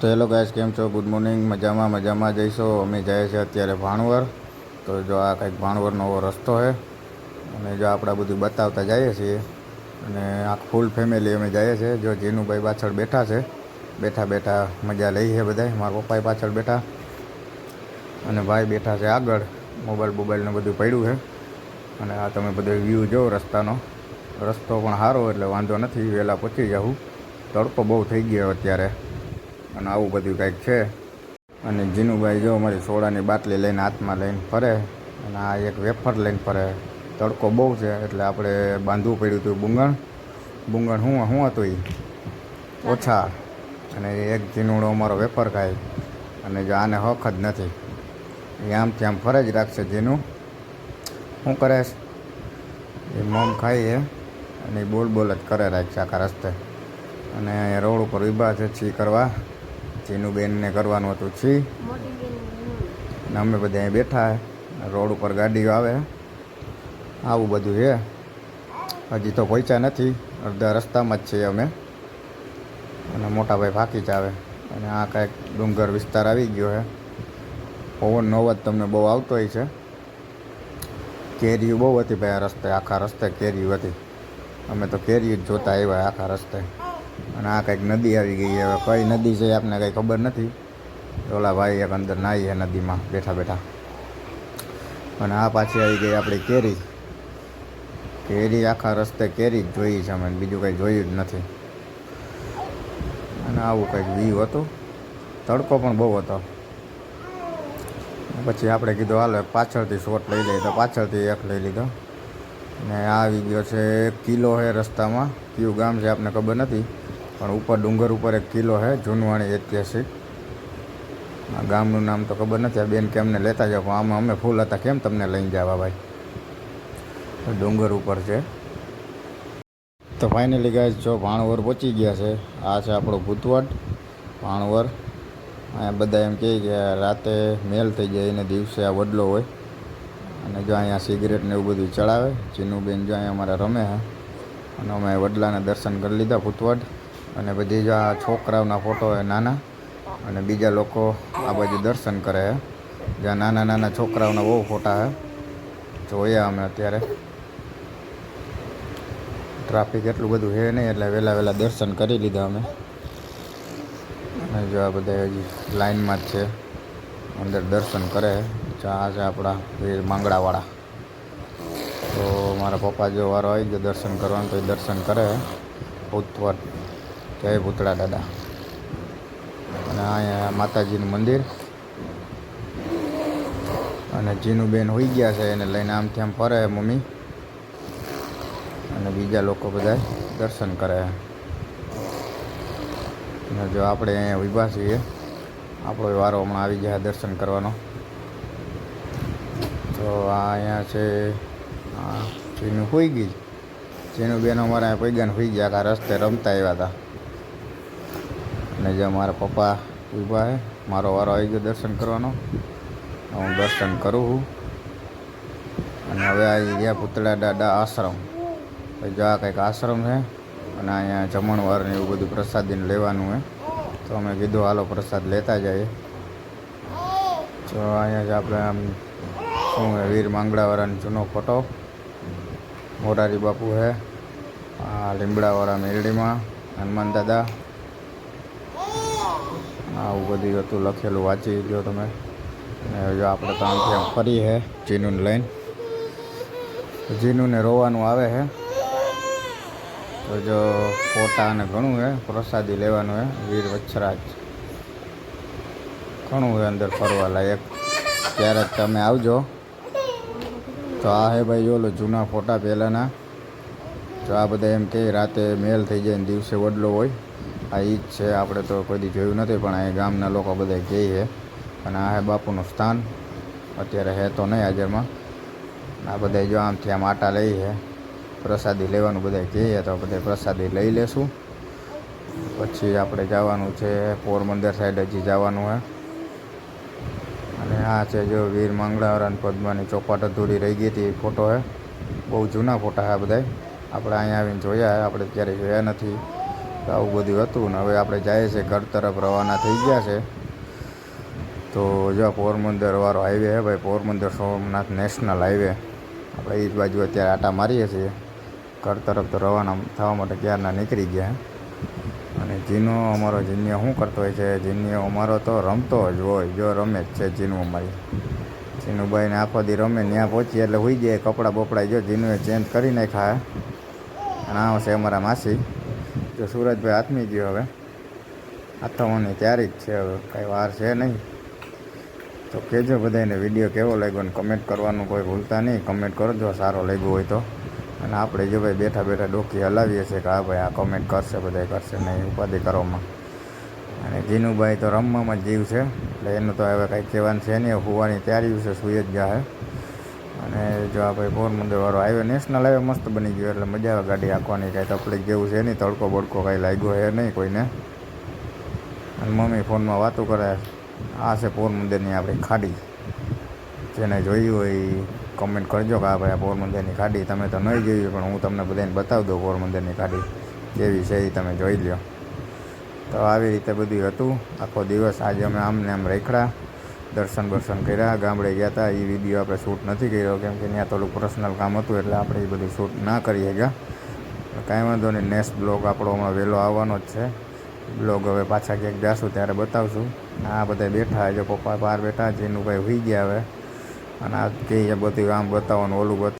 તો hello guys, કેમ છો? ગુડ મોર્નિંગ મજામાં મજામાં જઈશો અમે જઈએ છીએ અત્યારે ભાણવર. તો જો આ કંઈક ભાણવરનો એવો રસ્તો છે. અને જો આપણે બધું બતાવતા જઈએ છીએ. અને આ ફૂલ ફેમિલી અમે જઈએ છીએ. જો જીનુભાઈ પાછળ બેઠા છે. બેઠા બેઠા મજા લઈ છે બધાય. મારા પપ્પાએ પાછળ બેઠા. અને ભાઈ બેઠા છે આગળ. મોબાઈલ બોબાઈલને બધું પડ્યું છે. અને આ તમે બધો વ્યૂ જો રસ્તાનો. રસ્તો પણ સારો, એટલે વાંધો નથી. વહેલા પહોંચી જાઉં. તડકો બહુ થઈ ગયો અત્યારે. અને આવું બધું કંઈક છે. અને જીનુભાઈ જો અમારી સોડાની બાટલી લઈને હાથમાં લઈને ફરે અને આ એક વેફર લઈને ફરે. તડકો બહુ છે એટલે આપણે બાંધવું પડ્યું હતું બુંગણ. બુંગણ શું શું હતું એ ઓછા. અને એક જીનુડો અમારો વેફર ખાય. અને જો આને હક જ નથી. એ આમથી આમ ફરે જ રાખશે જીનું. શું કરે? છે? એ મોમ ખાઈએ અને એ બોલ બોલ જ કરે રાખશે આખા રસ્તે. અને રોડ ઉપર ઊભા છે છી કરવા. ચીનું બેનને કરવાનું હતું છી. ને અમે બધા અહીં બેઠા રોડ ઉપર ગાડીઓ આવે આવું બધું છે હજી તો પહોંચ્યા નથી. અડધા રસ્તામાં જ છીએ અમે. અને મોટા ભાઈ ફાંકી જ આવે. અને આ કાંઈક ડુંગર વિસ્તાર આવી ગયો છે પવનનો અવાજ તમને બહુ આવતો હોય છે. કેરીઓ બહુ હતી ભાઈ આ રસ્તે. આખા રસ્તે કેરીઓ હતી. અમે તો કેરીઓ જ જોતા આવ્યા આખા રસ્તે. અને આ કંઈક નદી આવી ગઈ હવે કઈ નદી છે આપને કંઈ ખબર નથી. ઓલા ભાઈ એક અંદર નાહીએ નદીમાં, બેઠા બેઠા. અને આ પાછી આવી ગઈ આપણી કેરી. કેરી આખા રસ્તે કેરી જ જોઈ છે અમે, બીજું કંઈ જોયું જ નથી. અને આવું કંઈક વ્યૂ હતું. તડકો પણ બહુ હતો. પછી આપણે કીધું, હાલો પાછળથી શોટ લઈ લઈએ. તો પાછળથી એક લઈ લીધો. ને આવી ગયો છે કિલ્લો છે રસ્તામાં. કયું ગામ છે આપને ખબર નથી. પણ ઉપર ડુંગર ઉપર એક કિલ્લો છે જૂનવાણી ઐતિહાસિક. આ ગામનું નામ તો ખબર નથી, આ બેન કે અમને લેતા જાઓ, પણ આમાં અમે ફૂલ હતા. કેમ તમને લઈને જવા ભાઈ? ડુંગર ઉપર છે. તો ફાઇનલી ગાય જો ભાણવર પહોંચી ગયા છે, આ છે આપણો ભૂતવટ, ભાણવર. અહીંયા બધા એમ કહે કે રાતે મેલ થઈ જાય અને દિવસે આ વડલો હોય. અને જો અહીંયા સિગરેટ ને એવું બધું ચડાવે ચીનુબેન જો અહીંયા અમારે રમે છે અને અમે વડલાના દર્શન કરી લીધા ભૂતવડ અને બધી જ આ છોકરાઓના ફોટો હોય નાના અને બીજા લોકો આ બાજુ દર્શન કરે છે જ્યાં નાના નાના છોકરાઓના બહુ ફોટા છે જોયા અમે અત્યારે. ટ્રાફિક એટલું બધું છે નહીં, એટલે વહેલા વહેલા દર્શન કરી લીધા અમે. અને જો આ બધા હજી લાઇનમાં જ છે. અંદર દર્શન કરે ચા છે આપણા વીર માંગડાવાળા. તો મારા પપ્પા જો વારો આવી ગયો દર્શન કરવાનું તો એ દર્શન કરે ભૂતવર જય ભૂતળા દાદા. અને અહીંયા માતાજીનું મંદિર. અને જીનું બેન હોઈ ગયા છે, એને લઈને આમથી આમ ફરે મમ્મી. અને બીજા લોકો બધા દર્શન કરે. અને જો આપણે અહીંયા ઊભા છીએ, આપણો વારો હમણાં આવી જાય દર્શન કરવાનો. તો આ અહીંયા છે, આ જીનું હોઈ ગઈ. ચીનું બેનો અમારા પૈગાન હોઈ ગયા, આખા રસ્તે રમતા આવ્યા હતા. અને જે મારા પપ્પા ઊભા છે મારો વારો આવી ગયો દર્શન કરવાનો. હું દર્શન કરું છું. અને હવે આવી ગયા પુતળા દાદા આશ્રમ. જો આ કંઈક આશ્રમ છે, અને અહીંયા જમણવારને એવું બધું પ્રસાદીને લેવાનું હે. તો અમે કીધું, હાલો, પ્રસાદ લેતા જઈએ. તો અહીંયા જ આપણે આમ શું વીર માંગડાવાળાનો જૂનો ફોટો. મોરારી બાપુ છે આ લીમડાવાળા મેરડીમાં, હનુમાન દાદા. આવું બધું હતું, લખેલું, વાંચી લો તમે. અને જો આપણે તો આમથી આમ ફરી છે જીનુને લઈને. જીનુને રોવાનું આવે છે તો જો ફોટા અને ઘણું છે પ્રસાદી લેવાનું છે વીર વચ્છરાજ. ઘણું છે અંદર ફરવા લાયક. ક્યારેક તમે આવજો. તો આ હે ભાઈ જો લો જૂના ફોટા પહેલાંના. તો આ બધા એમ કે રાતે મેલ થઈ જાય ને દિવસે વડલો હોય. આ ઈ જ છે, આપણે તો કોઈ દી જોયું નથી, પણ અહીં ગામના લોકો બધા કહે છે. અને આ હે બાપુનું સ્થાન. અત્યારે હે તો નહીં હાજરમાં. આ બધા જો આમથી આમ આટા લઈ છે પ્રસાદી લેવાનું બધા કહીએ તો બધા પ્રસાદી લઈ લેશું. પછી આપણે જવાનું છે પોરબંદર સાઈડ હજી જવાનું છે અને આ છે જો વીર મંગળાવરા અને પદ્માની ચોપાટ અધૂરી રહી ગઈ હતી, એ ફોટો છે બહુ જૂના ફોટા છે બધા આપણે અહીંયા આવીને જોયા, આપણે ક્યારેય જોયા નથી. તો આવું બધું હતું ને હવે આપણે જઈએ છીએ ઘર તરફ રવાના થઈ ગયા છે. તો જો પોરબંદર વાળો હાઈવે છે ભાઈ, પોરબંદર સોમનાથ નેશનલ હાઈવે. આપણે એ જ બાજુ અત્યારે આટા મારીએ છીએ. ઘર તરફ તો રવાના થવા માટે ક્યારના નીકળી ગયા. અને જીનો અમારો જીન્ય શું કરતો હોય છે? જીન્યો અમારો તો રમતો જ હોય, જો રમે જ છે જીનું અમારી. જીનુભાઈને આખો દી રમે ત્યાં પહોંચીએ એટલે હોઈ જાય, કપડાં બપડા જો જીનુએ ચેન્જ કરી નાખ્યા. અને આ છે અમારા માસી. જો સુરજભાઈ આથમી ગયો હવે. આથમવાની તૈયારી જ છે હવે, કાંઈ વાર છે નહીં. તો કહેજો બધાને વીડિયો કેવો લાગ્યો ને કમેન્ટ કરવાનું કોઈ ભૂલતા નહીં. કમેન્ટ કરજો, સારો લાગ્યો હોય તો. અને આપણે જો ભાઈ બેઠા બેઠા ડોકી હલાવીએ છીએ કે હા ભાઈ આ કમેન્ટ કરશે બધા કરશે નહીં, ઉપાધિ કરવામાં અને જીનુભાઈ તો રમવામાં જીવ છે. એટલે એનું તો હવે કાંઈ કહેવાનું છે નહીં. હોવાની તૈયારી છે, સુઈ જ જાય અને જો આ ભાઈ પોરબંદરવાળો હાઈવે નેશનલ હાઈવે મસ્ત બની ગયો એટલે મજા આવે ગાડી આંકવાની કાંઈ તકલીફ જેવું છે નહીં, તડકો બડકો કાંઈ લાગ્યો હે નહીં કોઈને. અને મમ્મી ફોનમાં વાતો કરે, આ છે પોરબંદરની આપણી ખાડી. જેને જોઈ હોય કમેન્ટ કરજો કે આ ભાઈ આ પોરબંદરની ખાડી, તમે તો નહીં જોયું, પણ હું તમને બધાને બતાવી દઉં પોરબંદરની ખાડી, કેવી છે એ તમે જોઈ લ્યો. તો આવી રીતે બધું હતું. આખો દિવસ આજે અમે આમ ને આમ રેખડા દર્શન બર્શન કર્યા, ગામડે ગયા હતા એ વીડિયો આપણે શૂટ નથી કર્યો, કેમ કે ત્યાં થોડુંક પર્સનલ કામ હતું એટલે આપણે એ બધું શૂટ ના કરી શક્યા. કાંઈ વાંધો નહીં નેક્સ્ટ બ્લોગ આપણો હમણાં વહેલો આવવાનો જ છે. બ્લોગ હવે પાછા ક્યાંક જાશું ત્યારે બતાવશું. આ બધા બેઠા જો પપ્પા બહાર બેઠા જીનુભાઈ હોઈ ગયા હવે. અને આ કે બધું આમ બતાવવાનું, ઓલું બતાવ